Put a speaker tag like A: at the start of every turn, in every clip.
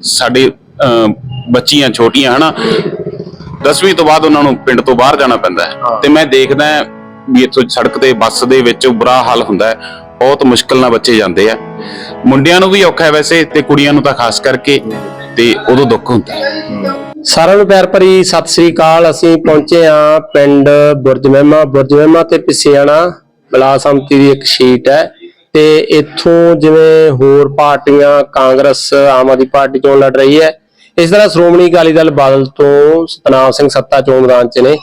A: ਸਾਡੇ ਬੱਚੀਆਂ ਛੋਟੀਆਂ ਹਨਾ? 10ਵੀਂ ਤੋਂ ਬਾਅਦ ਉਹਨਾਂ ਨੂੰ ਪਿੰਡ ਤੋਂ ਬਾਹਰ ਜਾਣਾ ਪੈਂਦਾ ਹੈ। ਤੇ ਮੈਂ ਦੇਖਦਾ ਵੀ ਇੱਥੋਂ ਸੜਕ ਤੇ ਬੱਸ ਦੇ ਵਿੱਚ ਬੁਰਾ ਹਾਲ ਹੁੰਦਾ ਹੈ। ਬਹੁਤ ਮੁਸ਼ਕਲ ਨਾਲ ਬੱਚੇ ਜਾਂਦੇ ਆ। ਮੁੰਡਿਆਂ ਨੂੰ ਵੀ ਔਖਾ ਹੈ ਵੈਸੇ ਤੇ ਕੁੜੀਆਂ ਨੂੰ ਤਾਂ ਖਾਸ ਕਰਕੇ ਤੇ ਉਦੋਂ ਦੁੱਖ ਹੁੰਦਾ ਹੈ।
B: ਸਾਰਿਆਂ ਨੂੰ ਪਿਆਰ ਭਰੀ ਸਤਿ ਸ੍ਰੀ ਅਕਾਲ। ਅਸੀਂ ਪਹੁੰਚੇ ਹਾਂ ਪਿੰਡ ਬੁਰਜ ਮਹਿਮਾ। ਬੁਰਜ ਮਹਿਮਾ ਤੇ ਪਿੱਛੇਆਣਾ ਬਲਾਕ ਸੰਮਤੀ ਦੀ ਇੱਕ ਸ਼ੀਟ ਹੈ। ਤੇ ਇੱਥੋਂ ਜਿਵੇਂ ਹੋਰ ਪਾਰਟੀਆਂ ਕਾਂਗਰਸ ਆਮ ਆਦਮੀ ਪਾਰਟੀ ਚੋਣ ਲੜ ਰਹੀ ਹੈ। ਇਸ ਤਰ੍ਹਾਂ ਸ਼੍ਰੋਮਣੀ ਅਕਾਲੀ ਦਲ ਬਾਦਲ ਤੋਂ ਸਤਨਾਮ ਸਿੰਘ ਸੱਤਾ ਚੋਣ ਮੈਦਾਨ 'ਚ ਨੇ।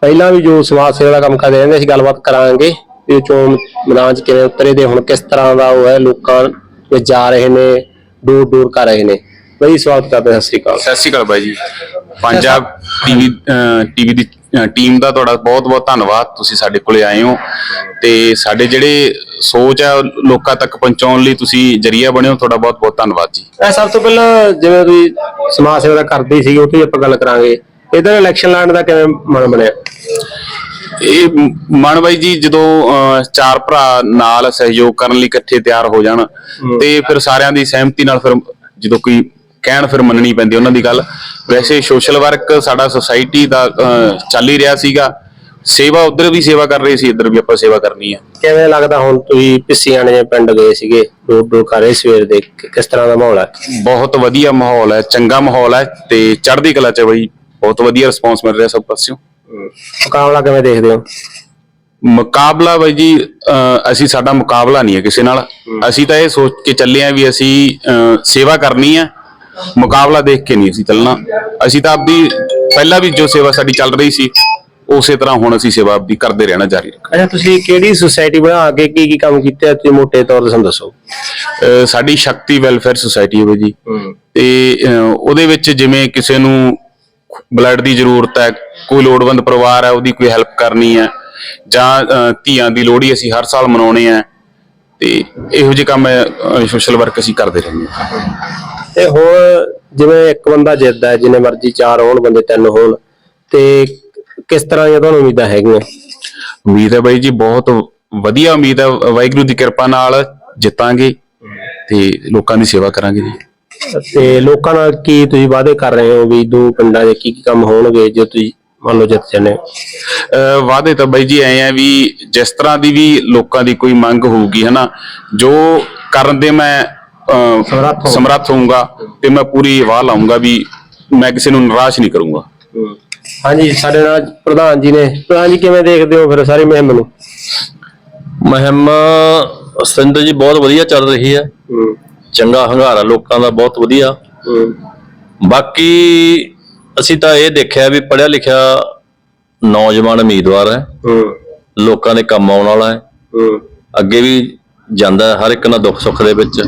B: ਪਹਿਲਾਂ ਵੀ ਜੋ ਸਮਾਜ ਸੇਵਾ ਦਾ ਕੰਮ ਕਰਦੇ ਰਹਿੰਦੇ ਅਸੀਂ ਗੱਲਬਾਤ ਕਰਾਂਗੇ ਉਹ ਚੋਣ ਮੈਦਾਨ 'ਚ ਕਿਵੇਂ ਉਤਰੇ ਤੇ ਹੁਣ ਕਿਸ ਤਰ੍ਹਾਂ ਦਾ ਉਹ ਹੈ ਲੋਕਾਂ ਵਿੱਚ ਜਾ ਰਹੇ ਨੇ ਦੂਰ ਦੂਰ ਕਰ ਰਹੇ ਨੇ। ਬਈ ਸਵਾਗਤ ਕਰਦੇ ਸਤਿ ਸ੍ਰੀ ਅਕਾਲ।
A: ਸਤਿ ਸ਼੍ਰੀ ਅਕਾਲ ਬਾਈ ਜੀ। ਪੰਜਾਬ ਟੀਵੀ ਟੀਵੀ ਦੀ ਟੀਮ ਦਾ ਤੁਹਾਡਾ ਬਹੁਤ-ਬਹੁਤ ਧੰਨਵਾਦ ਤੁਸੀਂ ਸਾਡੇ ਕੋਲੇ ਆਏ ਹੋ ਤੇ ਸਾਡੇ ਜਿਹੜੇ ਸੋਚ ਆ ਉਹ ਲੋਕਾਂ ਤੱਕ ਪਹੁੰਚਾਉਣ ਲਈ ਤੁਸੀਂ ਜਰੀਆ ਬਣੇ ਹੋ ਤੁਹਾਡਾ ਬਹੁਤ-ਬਹੁਤ ਧੰਨਵਾਦ ਜੀ।
B: ਇਹ ਸਭ ਤੋਂ ਪਹਿਲਾਂ ਜਿਵੇਂ ਤੁਸੀਂ ਸਮਾਜ ਸੇਵਾ ਦਾ ਕਰਦੇ ਸੀਗੇ ਉੱਥੇ ਹੀ ਆਪਾਂ ਗੱਲ ਕਰਾਂਗੇ। ਇਧਰ ਇਲੈਕਸ਼ਨ ਲੜਨ ਦਾ ਕਿਵੇਂ ਮਨ ਬਣਿਆ?
A: ਇਹ ਮਨ ਬਾਈ ਜੀ ਜਦੋਂ ਚਾਰ ਭਰਾ ਨਾਲ ਸਹਿਯੋਗ ਕਰਨ ਲਈ ਇਕੱਠੇ ਤਿਆਰ ਹੋ ਜਾਣ ਤੇ ਫਿਰ ਸਾਰਿਆਂ ਦੀ ਸਹਿਮਤੀ ਨਾਲ ਫਿਰ ਜਦੋਂ ਕੋਈ ਕਹਿਣ ਫਿਰ ਮੰਨਣੀ ਪੈਂਦੀ ਉਹਨਾਂ ਦੀ ਗੱਲ। ਵੈਸੇ ਸੋਸ਼ਲ ਵਰਕ ਸਾਡਾ ਸੁਸਾਇਟੀ ਦਾ ਚੱਲ ਹੀ ਰਿਹਾ ਸੀਗਾ। ਸੇਵਾ ਉਧਰ ਵੀ ਸੇਵਾ ਕਰ ਰਹੇ ਸੀ ਇੱਧਰ ਵੀ ਆਪਾਂ ਸੇਵਾ ਕਰਨੀ ਹੈ।
B: ਕਿਵੇਂ ਲੱਗਦਾ ਹੁਣ ਤੁਸੀਂ ਪਿੱਸੀਆਂ ਨੇ ਪਿੰਡ ਗਏ ਸੀਗੇ ਦੂਰ ਦੂਰ ਕਰੇ ਸਵੇਰ ਦੇ ਕਿਸ ਤਰ੍ਹਾਂ ਦਾ ਮਾਹੌਲ ਹੈ
A: ਬਹੁਤ ਵਧੀਆ ਮਾਹੌਲ ਹੈ ਚੰਗਾ ਮਾਹੌਲ ਹੈ ਤੇ ਚੜ੍ਹਦੀ ਕਲਾ ਚ ਬਈ ਬਹੁਤ ਵਧੀਆ ਰਿਸਪੌਂਸ ਮਿਲ ਰਿਹਾ ਸਭ ਪਾਸਿਓਂ।
B: ਮੁਕਾਬਲਾ ਕਿਵੇਂ ਦੇਖਦੇ ਹੋ?
A: ਮੁਕਾਬਲਾ ਬਾਈ ਜੀ ਅਸੀਂ ਸਾਡਾ ਮੁਕਾਬਲਾ ਨਹੀਂ ਹੈ ਕਿਸੇ ਨਾਲ। ਅਸੀਂ ਤਾਂ ਇਹ ਸੋਚ ਕੇ ਚੱਲੇ ਆ ਵੀ ਅਸੀਂ ਸੇਵਾ ਕਰਨੀ ਹੈ। ਮੁਕਾਬਲਾ ਦੇਖ ਕੇ ਨਹੀਂ ਅਸੀਂ ਚੱਲਣਾ। ਅਸੀਂ ਤਾਂ ਆਪਦੀ ਪਹਿਲਾਂ ਵੀ ਜੋ ਸੇਵਾ ਸਾਡੀ ਚੱਲ ਰਹੀ ਸੀ ਉਸੇ ਤਰ੍ਹਾਂ ਹੁਣ ਅਸੀਂ ਸੇਵਾ ਆਪਦੀ ਕਰਦੇ ਰਹਿਣਾ ਜਾਰੀ ਰੱਖਾਂਗੇ
B: ਅੱਛਾ ਤੁਸੀਂ ਕਿਹੜੀ ਸੁਸਾਇਟੀ ਬਣਾ ਕੇ ਕੀ ਕੀ ਕੰਮ ਕੀਤੇ ਆ ਤੁਸੀਂ ਮੋٹے ਤੌਰ ਤੇ ਸਾਨੂੰ ਦੱਸੋ।
A: ਅਹ ਸਾਡੀ ਸ਼ਕਤੀ ਵੈਲਫੇਅਰ ਸੁਸਾਇਟੀ ਹੈ ਬਾਈ ਜੀ। ਤੇ ਅਹ ਉਹਦੇ ਵਿੱਚ ਜਿਵੇਂ ਕਿਸੇ ਨੂੰ ਬਲੱਡ ਦੀ ਜ਼ਰੂਰਤ ਹੈ ਕੋਈ ਲੋੜਵੰਦ ਪਰਿਵਾਰ ਹੈ ਉਹਦੀ ਕੋਈ ਹੈਲਪ ਕਰਨੀ ਹੈ ਜਾਂ ਅਹ, ਧੀਆਂ ਦੀ ਲੋਹੜੀ ਅਸੀਂ ਹਰ ਸਾਲ ਮਨਾਉਣੇ ਆ ਤੇ ਇਹੋ ਜਿਹੇ ਕੰਮ ਸੋਸ਼ਲ ਵਰਕ ਅਸੀਂ ਕਰਦੇ ਰਹਿੰਦੇ ਹਾਂ।
B: ਤੇ ਹੁਣ ਜਿਵੇਂ ਇੱਕ ਬੰਦਾ ਜਿੱਤਦਾ ਹੈ ਜਿੰਨੇ ਮਰਜ਼ੀ ਚਾਰ ਹੋਣ ਬੰਦੇ ਤਿੰਨ ਹੋਣ ਤੇ ਕਿਸ ਤਰ੍ਹਾਂ ਦੀਆਂ ਤੁਹਾਨੂੰ ਉਮੀਦਾਂ ਹੈਗੀਆਂ?
A: ਉਮੀਦ ਹੈ ਬਾਈ ਜੀ ਬਹੁਤ ਵਧੀਆ ਉਮੀਦ ਹੈ। ਵਾਹਿਗੁਰੂ ਦੀ ਕਿਰਪਾ ਨਾਲ ਜਿੱਤਾਂਗੇ ਤੇ ਲੋਕਾਂ ਦੀ ਸੇਵਾ ਕਰਾਂਗੇ ਜੀ।
B: ਤੇ ਲੋਕਾਂ ਨਾਲ ਕੀ ਤੁਸੀਂ ਵਾਅਦੇ ਕਰ ਰਹੇ ਹੋ ਵੀ ਦੋ ਪਿੰਡਾਂ ਦੇ ਕੀ ਕੀ ਕੰਮ ਹੋਣਗੇ ਜੇ ਤੁਸੀਂ ਮੰਨ ਲਓ ਜਿੱਤ
A: ਅਹ ਵਾਅਦੇ ਤਾਂ ਬਾਈ ਜੀ ਐ ਆ ਵੀ ਜਿਸ ਤਰ੍ਹਾਂ ਦੀ ਵੀ ਲੋਕਾਂ ਦੀ ਕੋਈ ਮੰਗ ਹੋਊਗੀ ਹਨਾ ਜੋ ਕਰਨ ਦੇ ਮੈਂ
B: ਸਮਰੱਥ
A: ਹੋਊਂਗਾ। ਤੇ ਮੈਂ ਪੂਰੀ ਵਾਹ ਲਾਉਂਗਾ ਵੀ ਮੈਂ ਕਿਸੇ ਨੂੰ ਨਿਰਾਸ਼ ਨਹੀਂ ਕਰੂੰਗਾ।
B: ਹਾਂਜੀ ਸਾਡੇ ਨਾਲ ਪ੍ਰਧਾਨ ਜੀ ਨੇ। ਪ੍ਰਧਾਨ ਜੀ ਕਿਵੇਂ ਦੇਖਦੇ ਹੋ ਫਿਰ ਸਾਰੀ ਮੁਹਿੰਮ ਨੂੰ?
C: ਮੁਹਿੰਮ ਸਤਿੰਦਰ ਜੀ ਬਹੁਤ ਵਧੀਆ ਚੱਲ ਰਹੀ ਹੈ। ਚੰਗਾ ਹੰਗਾਰਾ ਲੋਕਾਂ ਦਾ ਬਹੁਤ ਵਧੀਆ। ਬਾਕੀ ਅਸੀਂ ਤਾਂ ਇਹ ਦੇਖਿਆ ਵੀ ਪੜ੍ਹਿਆ ਲਿਖਿਆ ਨੌਜਵਾਨ ਉਮੀਦਵਾਰ ਹੈ। ਲੋਕਾਂ ਦੇ ਕੰਮ ਆਉਣ ਵਾਲਾ ਹੈ। ਅੱਗੇ ਵੀ ਜਾਂਦਾ ਹਰ ਇੱਕ ਨਾਲ ਦੁੱਖ ਸੁੱਖ ਦੇ ਵਿੱਚ।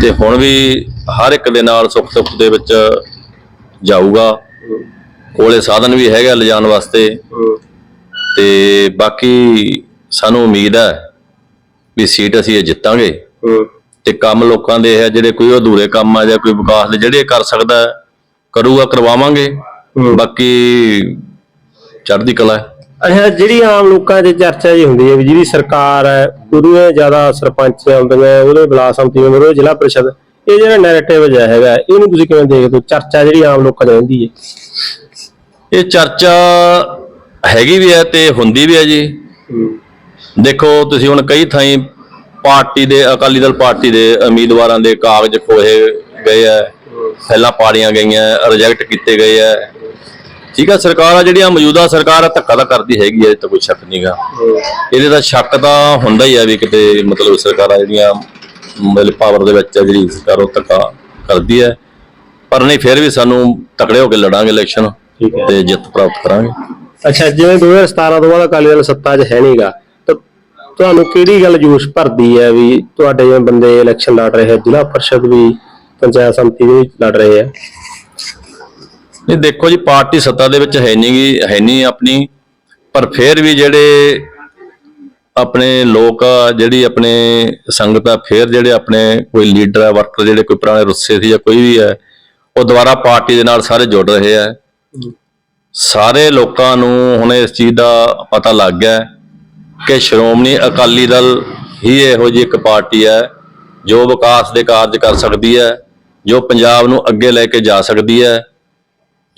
C: ਤੇ ਹੁਣ ਵੀ ਹਰ ਇੱਕ ਦੇ ਨਾਲ ਸੁੱਖ ਸੁੱਖ ਦੇ ਵਿੱਚ ਜਾਊਗਾ। ਕੋਲੇ ਸਾਧਨ ਵੀ ਹੈਗਾ ਲਿਜਾਣ ਵਾਸਤੇ। ਤੇ ਬਾਕੀ ਸਾਨੂੰ ਉਮੀਦ ਹੈ ਵੀ ਸੀਟ ਅਸੀਂ ਇਹ ਜਿੱਤਾਂਗੇ। ਤੇ ਕੰਮ ਲੋਕਾਂ ਦੇ ਹੈ ਜਿਹੜੇ ਕੋਈ ਅਧੂਰੇ ਕੰਮ ਆ ਜਾਂ ਕੋਈ ਵਿਕਾਸ ਦੇ ਜਿਹੜੇ ਕਰ ਸਕਦਾ ਕਰੂਗਾ ਕਰਵਾਵਾਂਗੇ। ਬਾਕੀ ਚੜ੍ਹਦੀ ਕਲਾ ਹੈ।
B: ਅੱਛਾ ਜਿਹੜੀ ਆਮ ਲੋਕਾਂ 'ਚ ਚਰਚਾ ਜੀ ਹੁੰਦੀ ਹੈ ਵੀ ਜਿਹੜੀ ਸਰਕਾਰ ਹੈ ਉਹਦੇ ਜ਼ਿਆਦਾ ਸਰਪੰਚ ਆਉਂਦੀਆਂ ਉਹਦੇ ਬਲਾਕ ਸੰਮਤੀ ਮੈਂਬਰ ਉਹਦੇ ਜ਼ਿਲ੍ਹਾ ਪ੍ਰੀਸ਼ਦ ਇਹ ਜਿਹੜਾ ਨੈਰੇਟਿਵ ਜਿਹਾ ਹੈਗਾ ਇਹਨੂੰ ਤੁਸੀਂ ਕਿਵੇਂ ਦੇਖਦੇ ਹੋ? ਚਰਚਾ ਜਿਹੜੀ ਆਮ ਲੋਕਾਂ 'ਚ ਰਹਿੰਦੀ ਹੈ।
C: ਇਹ ਚਰਚਾ ਹੈਗੀ ਵੀ ਹੈ ਤੇ ਹੁੰਦੀ ਵੀ ਹੈ ਜੀ। ਦੇਖੋ ਤੁਸੀਂ ਹੁਣ ਕਈ ਥਾਈਂ ਪਾਰਟੀ ਦੇ ਅਕਾਲੀ ਦਲ ਪਾਰਟੀ ਦੇ ਉਮੀਦਵਾਰਾਂ ਦੇ ਕਾਗਜ਼ ਖੋਏ ਗਏ ਆ ਫੈਲਾਂ ਪਾੜੀਆਂ ਗਈਆਂ ਰਿਜੈਕਟ ਕੀਤੇ ਗਏ ਆ ਠੀਕ ਆ ਸਰਕਾਰਾਂ ਜਿਹੜੀਆਂ ਮੌਜੂਦਾ ਸਰਕਾਰ ਆ ਧੱਕਾ ਤਾਂ ਕਰਦੀ ਹੈਗੀ ਇਹ ਤਾਂ ਕੋਈ ਸ਼ੱਕ ਨਹੀਂਗਾ ਇਹਦੇ ਦਾ ਸ਼ੱਕ ਤਾਂ ਹੁੰਦਾ ਹੀ ਆ ਵੀ ਕਿਤੇ ਮਤਲਬ ਸਰਕਾਰਾਂ ਜਿਹੜੀਆਂ ਮਤਲਬ ਪਾਵਰ ਦੇ ਵਿੱਚ ਆ ਜਿਹੜੀ ਸਰਕਾਰ ਉਹ ਧੱਕਾ ਕਰਦੀ ਹੈ ਪਰ ਨਹੀਂ ਫਿਰ ਵੀ ਸਾਨੂੰ ਤਕੜੇ ਹੋ ਕੇ ਲੜਾਂਗੇ ਇਲੈਕਸ਼ਨ। ਤੇ ਜਿੱਤ ਪ੍ਰਾਪਤ ਕਰਾਂਗੇ।
B: ਅੱਛਾ ਜਿਵੇਂ 2017 ਤੋਂ ਬਾਅਦ ਅਕਾਲੀ ਦਲ ਸੱਤਾ 'ਚ ਹੈ ਨਹੀਂਗਾ ਤਾਂ ਤੁਹਾਨੂੰ ਕਿਹੜੀ ਗੱਲ ਜੋਸ਼ ਭਰਦੀ ਹੈ ਵੀ ਤੁਹਾਡੇ ਜਿਵੇਂ ਬੰਦੇ ਇਲੈਕਸ਼ਨ ਲੜ ਰਹੇ ਹੈ ਜ਼ਿਲ੍ਹਾ ਪਰਿਸ਼ਦ ਵੀ ਪੰਚਾਇਤ ਸੰਮਤੀ ਦੇ ਵੀ ਲੜ ਰਹੇ ਹੈ
C: ਨਹੀਂ, ਦੇਖੋ ਜੀ, ਪਾਰਟੀ ਸੱਤਾ ਦੇ ਵਿੱਚ ਹੈ ਨਹੀਂ ਗੀ, ਹੈ ਨਹੀਂ ਆਪਣੀ, ਪਰ ਫਿਰ ਵੀ ਜਿਹੜੇ ਆਪਣੇ ਲੋਕ ਆ, ਜਿਹੜੀ ਆਪਣੇ ਸੰਗਤ ਆ, ਫਿਰ ਜਿਹੜੇ ਆਪਣੇ ਕੋਈ ਲੀਡਰ ਆ, ਵਰਕਰ ਜਿਹੜੇ ਕੋਈ ਪੁਰਾਣੇ ਰੁੱਸੇ ਸੀ ਜਾਂ ਕੋਈ ਵੀ ਹੈ ਉਹ ਦੁਬਾਰਾ ਪਾਰਟੀ ਦੇ ਨਾਲ ਸਾਰੇ ਜੁੜ ਰਹੇ ਆ। ਸਾਰੇ ਲੋਕਾਂ ਨੂੰ ਹੁਣ ਇਸ ਚੀਜ਼ ਦਾ ਪਤਾ ਲੱਗ ਗਿਆ ਕਿ ਸ਼੍ਰੋਮਣੀ ਅਕਾਲੀ ਦਲ ਹੀ ਇਹੋ ਜਿਹੀ ਇੱਕ ਪਾਰਟੀ ਹੈ ਜੋ ਵਿਕਾਸ ਦੇ ਕਾਰਜ ਕਰ ਸਕਦੀ ਹੈ ਜੋ ਪੰਜਾਬ ਨੂੰ ਅੱਗੇ ਲੈ ਕੇ ਜਾ ਸਕਦੀ ਹੈ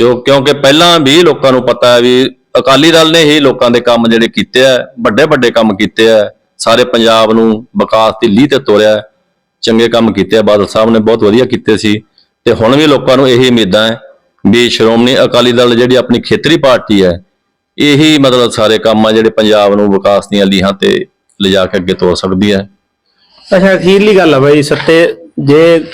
C: ਜੋ ਕਿਉਂਕਿ ਪਹਿਲਾਂ ਵੀ ਲੋਕਾਂ ਨੂੰ ਪਤਾ ਹੈ ਵੀ ਅਕਾਲੀ ਦਲ ਨੇ ਹੀ ਲੋਕਾਂ ਦੇ ਕੰਮ ਜਿਹੜੇ ਕੀਤੇ ਆ, ਵੱਡੇ ਵੱਡੇ ਕੰਮ ਕੀਤੇ ਆ, ਸਾਰੇ ਪੰਜਾਬ ਨੂੰ ਵਿਕਾਸ ਦੀ ਲੀਹ ਤੇ ਤੋਰਿਆ, ਚੰਗੇ ਕੰਮ ਕੀਤੇ ਆ, ਬਾਦਲ ਸਾਹਿਬ ਨੇ ਬਹੁਤ ਵਧੀਆ ਕੀਤੇ ਸੀ। ਤੇ ਹੁਣ ਵੀ ਲੋਕਾਂ ਨੂੰ ਇਹੀ ਉਮੀਦਾਂ ਹੈ ਵੀ ਸ਼੍ਰੋਮਣੀ ਅਕਾਲੀ ਦਲ ਜਿਹੜੀ ਆਪਣੀ ਖੇਤਰੀ ਪਾਰਟੀ ਹੈ, ਇਹੀ ਮਤਲਬ ਸਾਰੇ ਕੰਮ ਆ ਜਿਹੜੇ ਪੰਜਾਬ ਨੂੰ ਵਿਕਾਸ ਦੀਆਂ ਲੀਹਾਂ ਤੇ ਲਿਜਾ ਕੇ ਅੱਗੇ ਤੋਰ ਸਕਦੀ ਹੈ।
B: ਅੱਛਾ, ਅਖੀਰਲੀ ਗੱਲ ਆ ਬਾਈ, ਸੱਤੇ, ਜੇ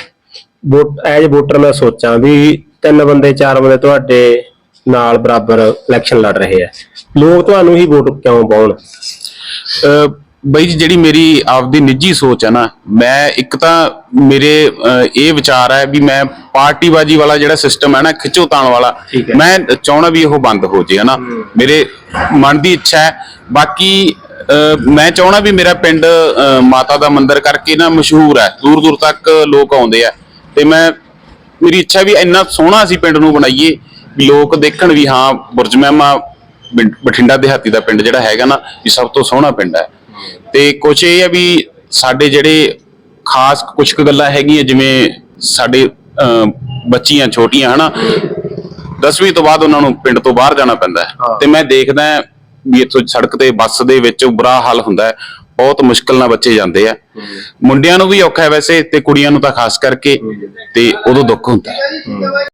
B: ਵੋਟ ਐਜ ਵੋਟਰ ਮੈਂ ਸੋਚਾਂ ਵੀ ਤਿੰਨ ਬੰਦੇ ਚਾਰ ਬੰਦੇ ਤੁਹਾਡੇ ਨਾਲ ਬਰਾਬਰ ਇਲੈਕਸ਼ਨ ਲੜ ਰਹੇ ਆ। ਲੋਕ ਤੁਹਾਨੂੰ ਹੀ ਵੋਟ ਕਿਉਂ ਪਾਉਣ?
A: ਅਹ ਬਈ ਜੀ ਜਿਹੜੀ ਮੇਰੀ ਆਪਦੀ ਨਿੱਜੀ ਸੋਚ ਹੈ ਨਾ ਮੈਂ ਇੱਕ ਤਾਂ ਮੇਰੇ ਅਹ, ਇਹ ਵਿਚਾਰ ਹੈ ਵੀ ਮੈਂ ਪਾਰਟੀਬਾਜੀ ਵਾਲਾ ਜਿਹੜਾ ਸਿਸਟਮ ਹੈ ਨਾ ਖਿੱਚੋਤਾਣ ਵਾਲਾ
B: ਠੀਕ ਹੈ।
A: ਮੈਂ ਚਾਹਣਾ ਵੀ ਉਹ ਬੰਦ ਹੋ ਜੇ ਹਨਾ? ਮੇਰੇ ਮਨ ਦੀ ਇੱਛਾ ਹੈ। ਬਾਕੀ ਅਹ, ਮੈਂ ਚਾਹਣਾ ਵੀ ਮੇਰਾ ਪਿੰਡ ਅਹ, ਮਾਤਾ ਦਾ ਮੰਦਿਰ ਕਰਕੇ ਨਾ ਮਸ਼ਹੂਰ ਹੈ। ਦੂਰ ਦੂਰ ਤੱਕ ਲੋਕ ਆਉਂਦੇ ਆ। ਤੇ ਮੈਂ ਮੇਰੀ ਇੱਛਾ ਵੀ ਇੰਨਾ ਸੋਹਣਾ ਅਸੀਂ ਪਿੰਡ ਨੂੰ ਬਣਾਈਏ ਵੀ ਲੋਕ ਦੇਖਣ ਵੀ ਹਾਂ ਬੁਰਜ ਮਹਿਮਾ ਬਠਿੰਡਾ ਦਿਹਾਤੀ ਦਾ ਪਿੰਡ ਜਿਹੜਾ ਹੈਗਾ ਨਾ ਵੀ ਸਭ ਤੋਂ ਸੋਹਣਾ ਪਿੰਡ ਹੈ। ਤੇ ਕੁਛ ਇਹ ਹੈ ਵੀ ਸਾਡੇ ਜਿਹੜੇ ਖਾਸ ਕੁਝ ਕੁ ਗੱਲਾਂ ਹੈਗੀਆਂ ਜਿਵੇਂ ਸਾਡੇ ਬੱਚੀਆਂ ਛੋਟੀਆਂ ਹਨਾ 10ਵੀਂ ਤੋਂ ਬਾਅਦ ਉਹਨਾਂ ਨੂੰ ਪਿੰਡ ਤੋਂ ਬਾਹਰ ਜਾਣਾ ਪੈਂਦਾ ਤੇ ਮੈਂ ਦੇਖਦਾ ਵੀ ਇੱਥੋਂ ਸੜਕ ਤੇ ਬੱਸ ਦੇ ਵਿੱਚ ਬੁਰਾ ਹਾਲ ਹੁੰਦਾ ਹੈ। ਬਹੁਤ ਮੁਸ਼ਕਲ ਨਾਲ ਬੱਚੇ ਜਾਂਦੇ ਆ। ਮੁੰਡਿਆਂ ਨੂੰ ਵੀ ਔਖਾ ਹੈ ਵੈਸੇ ਤੇ ਕੁੜੀਆਂ ਨੂੰ ਤਾਂ ਖਾਸ ਕਰਕੇ ਤੇ ਉਦੋਂ ਦੁੱਖ ਹੁੰਦਾ।